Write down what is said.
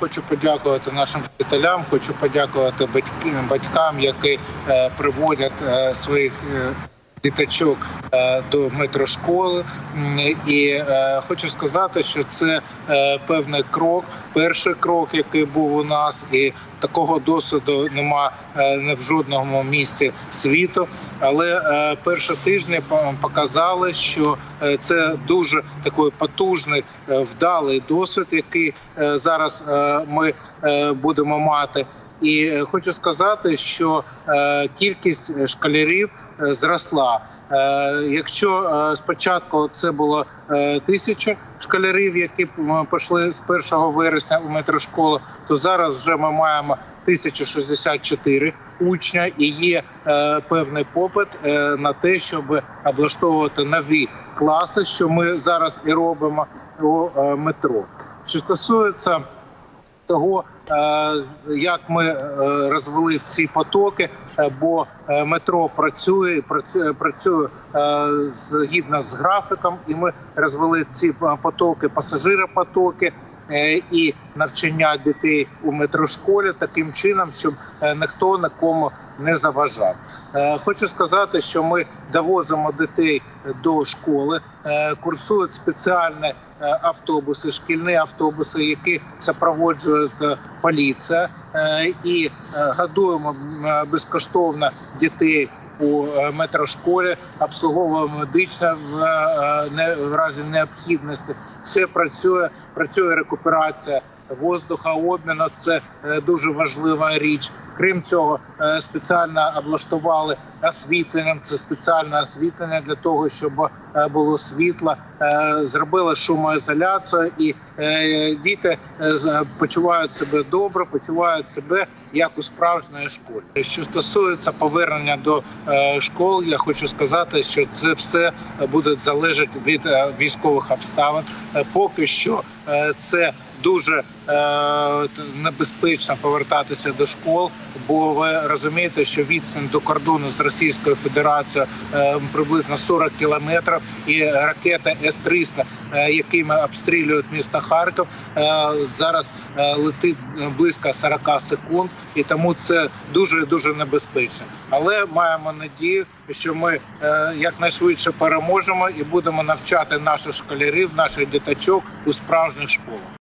хочу подякувати нашим вчителям, хочу подякувати батьки- батькам, які е, приводять е, своїх е, діточок е, до метрошколи. І е, хочу сказати, що це е, певний крок, перший крок, який був у нас, і такого досвіду нема не в жодному місті світу. Але перші тижні показали, що це дуже такий потужний, вдалий досвід, який зараз ми будемо мати. І е, хочу сказати, що е, кількість е, зросла. Е, якщо спочатку це було тисяча школярів, які пішли з 1 вересня у метрошколу, то зараз вже ми маємо 1064 учня, і є певний попит на те, щоб облаштовувати нові класи, що ми зараз і робимо у метро. Що стосується того, як ми е, розвели ці потоки, е, бо е, метро працює, працює, е, згідно з графіком, і ми розвели ці е, потоки, пасажиропотоки е, і навчання дітей у метрошколі таким чином, щоб е, ніхто нікому не заважав. Е, Хочу сказати, що ми довозимо дітей до школи, е, курсують спеціальні е, автобуси, шкільні автобуси, які супроводжують е, поліція, е, і годуємо безкоштовно дітей. У метрошколі обслуговуємо медично в разі необхідності. Все працює, працює рекуперація воздуха, обміну. Це е, дуже важлива річ. Крім цього, е, спеціально облаштували освітленням. Це спеціальне освітлення для того, щоб е, було світло. Зробили шумоізоляцію, і діти почувають себе добре, почувають себе як у справжньої школі. Що стосується повернення до школ, я хочу сказати, що це все буде залежати від військових обставин. Поки що це дуже е, небезпечно повертатися до школ, бо ви розумієте, що відстань до кордону з Російською Федерацією е, приблизно 40 кілометрів, і ракета С-300, е, якими обстрілюють місто Харків, зараз летить близько 40 секунд, і тому це дуже дуже небезпечно. Але маємо надію, що ми якнайшвидше переможемо і будемо навчати наших школярів, наших діточок у справжніх школах.